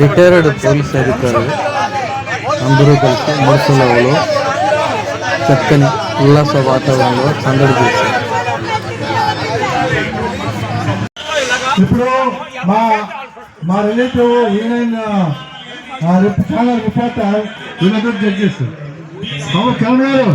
Retired police అధికారులు అందరూ కలిసి మురుసలలో చక్కని ఉల్లాస వాతావరణంలో సందడి చేశారు. ఇప్పుడు మా మా రిలేటివ్ ఈయన చాలా రిపోర్టర్ వీళ్ళందరూ జడ్జెస్. బాబు కెమెరా గారు.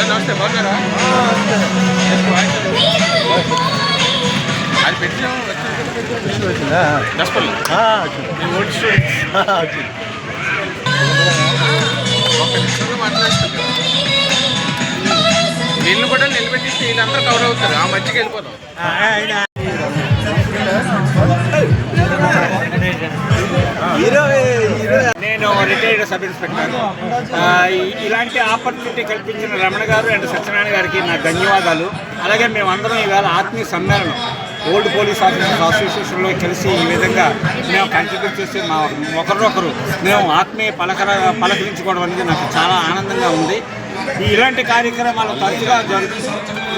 నమస్తే బాగున్నారా అది పెట్టిన దశపల్లి ఓల్డ్ స్టూడెంట్స్ కూడా నిలబెట్టిస్తే వీళ్ళందరూ కవర్ అవుతారు ఆ. మధ్యకి వెళ్ళిపోతాం నేను రిటైర్డ్ సబ్ ఇన్స్పెక్టర్. ఇలాంటి ఆపర్చునిటీ కల్పించిన రమణ గారు అండ్ సత్యనారాయణ గారికి నా ధన్యవాదాలు. అలాగే మేమందరం ఈవేళ ఆత్మీయ సమ్మేళనం. ఓల్డ్ పోలీస్ ఆఫీసర్స్ అసోసియేషన్లో కలిసి ఈ విధంగా మేము కంట్రిబ్యూట్ చేసి మా ఒకరినొకరు మేము ఆత్మీయ పలకర పలకరించుకోవడం అనేది నాకు చాలా ఆనందంగా ఉంది. ఈ ఇలాంటి కార్యక్రమాలు తరచుగా జరుగు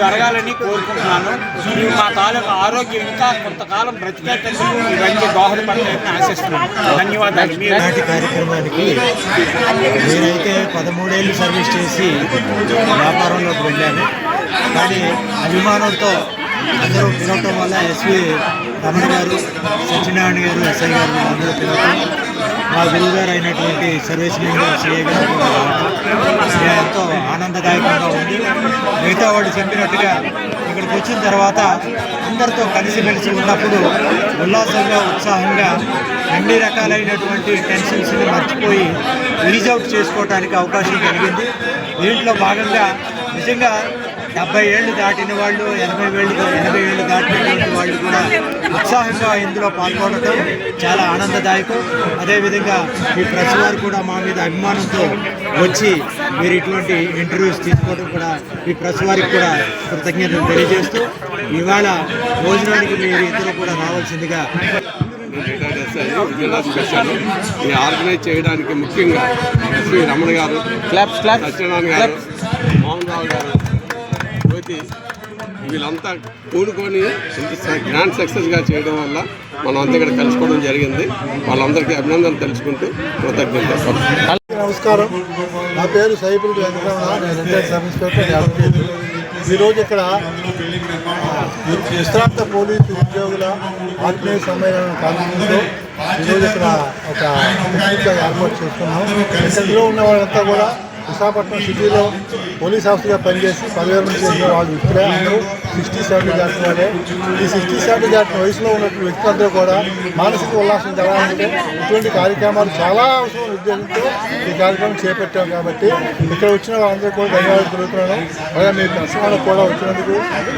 జరగాలని కోరుకుంటున్నాను. ఇవి మా తాలూకా ఆరోగ్యం ఇంకా కొంతకాలం బ్రతికేటట్టు ఇవన్నీ దోహదపడతాయని ఆశిస్తున్నాను. ధన్యవాదాలు. ఇలాంటి కార్యక్రమానికి నేనైతే పదమూడేళ్ళు సర్వీస్ చేసి వ్యాపారంలోకి వెళ్ళాను. కానీ అభిమానంతో అందరూ పిలవటం వల్ల ఎస్వి రమణ గారు సత్యనారాయణ గారు ఎస్ఐ గారు అందరూ పిలవటం మా గురువు గారు అయినటువంటి సర్వేశ్వరి గారు సిఐ గారు ఎంతో ఆనందదాయకంగా ఉంది. మిగతా వాళ్ళు చెప్పినట్టుగా ఇక్కడికి వచ్చిన తర్వాత అందరితో కలిసిమెలిసి ఉన్నప్పుడు ఉల్లాసంగా ఉత్సాహంగా అన్ని రకాలైనటువంటి టెన్షన్స్ని మర్చిపోయి రీజౌట్ చేసుకోవడానికి అవకాశం కలిగింది. దీంట్లో భాగంగా నిజంగా డెబ్బై ఏళ్ళు దాటిన వాళ్ళు ఎనభై ఏళ్ళు ఎనభై ఏళ్ళు దాటినటువంటి వాళ్ళు కూడా ఉత్సాహంగా ఇందులో పాల్గొనడం చాలా ఆనందదాయకం. అదేవిధంగా ఈ ప్రెస్ వారు కూడా మా మీద అభిమానంతో వచ్చి మీరు ఇటువంటి ఇంటర్వ్యూస్ తీసుకోవడం కూడా ఈ ప్రెస్ వారికి కూడా కృతజ్ఞతలు తెలియజేస్తూ ఇవాళ భోజనానికి మీరు ఇద్దరు కూడా రావాల్సిందిగా ఈ ఆర్గనైజ్ చేయడానికి ముఖ్యంగా ఎస్వి రమణ గారు సత్యనారాయణ గారు మోహన్ రావు గారు జ్యోతి వీళ్ళంతా కూడుకొని గ్రాండ్ సక్సెస్గా చేయడం వల్ల మనం అంతా ఇక్కడ కలుసుకోవడం జరిగింది. వాళ్ళందరికీ అభినందనలు తెలుసుకుంటూ కృతజ్ఞత నమస్కారం. నా పేరు సైపుల్ వెంకటరమణ. నేను రిటైర్డ్ సబ్ ఇన్స్పెక్టర్ ఈరోజు ఇక్కడ విశ్రాంత పోలీసు ఉద్యోగుల ఆత్మీయ సమ్మేళనం కార్యక్రమంలో ఈరోజు ఇక్కడ ఒక ఏర్పాటు చేస్తున్నాం. ఇందులో ఉన్న వాళ్ళంతా కూడా విశాఖపట్నం సిటీలో పోలీస్ ఆఫీసర్గా పనిచేసి పదివేల నుంచి చేసిన వాళ్ళు ఇక్కడే అందరూ సిక్స్టీ సెవెంటీ దాటిన వాళ్ళే ఈ సిక్స్టీ సెవెంటీ దాటిన వయసులో ఉన్నటువంటి వ్యక్తులందరూ కూడా మానసిక ఉల్లాసం జరగాలంటే ఇటువంటి కార్యక్రమాలు చాలా అవసరం ఉద్దేశంతో ఈ కార్యక్రమం చేపట్టాం కాబట్టి ఇక్కడ వచ్చిన వాళ్ళందరూ కూడా ధన్యవాదాలు తెలుపుతున్నాను. అలాగే మీ కస్టమర్లకు కూడా వచ్చినందుకు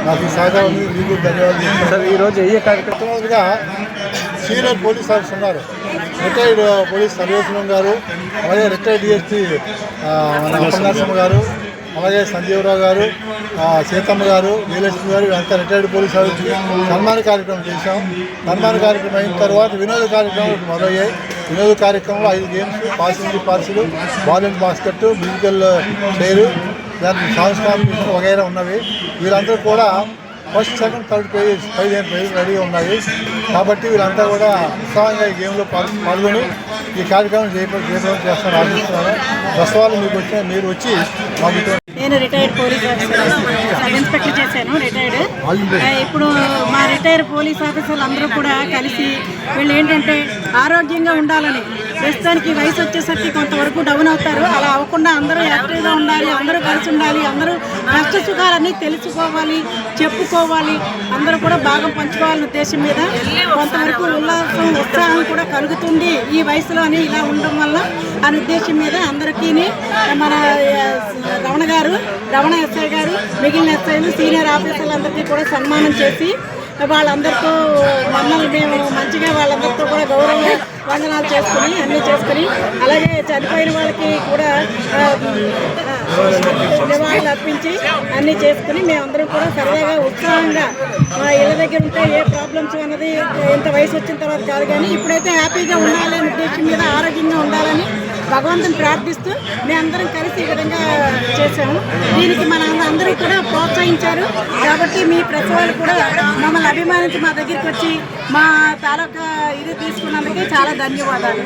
నాకు సహకారం. మీకు ధన్యవాదాలు సార్ ఈరోజు ఏ కార్యక్రమాలుగా సీనియర్ పోలీస్ ఆఫీసర్ ఉన్నారు. రిటైర్డ్ పోలీస్ సర్వేశ్వరం గారు అలాగే రిటైర్డ్ డిఎస్పీ మన అప్పనరసింహ గారు అలాగే సంజీవరావు గారు సీతమ్మ గారు వీరలక్ష్మి గారు వీళ్ళంతా రిటైర్డ్ పోలీస్ ఆఫీసర్ సన్మాన కార్యక్రమం చేశాం. సన్మాన కార్యక్రమం అయిన తర్వాత వినోద కార్యక్రమాలు మొదలయ్యాయి. వినోద కార్యక్రమంలో ఐదు games passing parcel ball and basket musical chair దాని కాంపిటీషన్ వగైరా ఉన్నవి. వీళ్ళందరూ కూడా ఫస్ట్ సెకండ్ థర్డ్ పేజ్ పదిహేను పేజీలు రెడీగా ఉన్నాయి. కాబట్టి వీళ్ళంతా కూడా ఉత్సాహంగా ఈ గేమ్లో పాల్గొని ఈ కార్యక్రమం చేయడం చేపట్టడం చేస్తారని ఆశిస్తున్నాను. దసవాళ్ళు మీకు వచ్చిన మీరు వచ్చి మాకు నేను రిటైర్డ్ పోలీస్ సబ్ ఇన్స్పెక్టర్ చేశాను రిటైర్డ్ ఇప్పుడు మా రిటైర్ పోలీస్ ఆఫీసర్లు అందరూ కూడా కలిసి వీళ్ళు ఏంటంటే ఆరోగ్యంగా ఉండాలని ప్రస్తుతానికి వయసు వచ్చేసరికి కొంతవరకు డౌన్ అవుతారు. అలా అవ్వకుండా అందరూ యాక్టివ్గా ఉండాలి అందరూ కలిసి ఉండాలి అందరూ కష్ట సుఖాలన్నీ తెలుసుకోవాలి చెప్పుకోవాలి అందరూ కూడా భాగం పంచుకోవాలని ఉద్దేశం మీద కొంతవరకు ఉల్లాసం ఉత్సాహం కూడా కలుగుతుంది ఈ వయసులోని ఇలా ఉండడం వల్ల అనే ఉద్దేశం మీద అందరికీ మన రమణ గారు రమణ ఎస్ఐ గారు మిగిలిన ఎస్ఐలు సీనియర్ ఆఫీసర్లందరికీ కూడా సన్మానం చేసి వాళ్ళందరితో మమ్మల్ని మేము మంచిగా వాళ్ళందరితో కూడా గౌరవ వందనాలు చేసుకుని అన్నీ చేసుకుని అలాగే చనిపోయిన వాళ్ళకి కూడా నివాళులు అర్పించి అన్నీ చేసుకుని మేమందరం కూడా సరదాగా ఉత్సాహంగా మా ఇళ్ళ దగ్గర ఉంటే ఏ ప్రాబ్లమ్స్ అన్నది ఇంత వయసు వచ్చిన తర్వాత కాదు కానీ ఇప్పుడైతే హ్యాపీగా ఉండాలి అనే ఉద్దేశం మీద ఆరోగ్యంగా ఉండాలి భగవంతుని ప్రార్థిస్తూ మేమందరం కలిసి ఈ విధంగా చేశాము. దీనికి మన అందరూ కూడా ప్రోత్సహించారు. కాబట్టి మీ ప్రసవాలు కూడా మమ్మల్ని అభిమానించి మా దగ్గరికి వచ్చి మా తాలూకా ఇది తీసుకున్నందుకు చాలా ధన్యవాదాలు.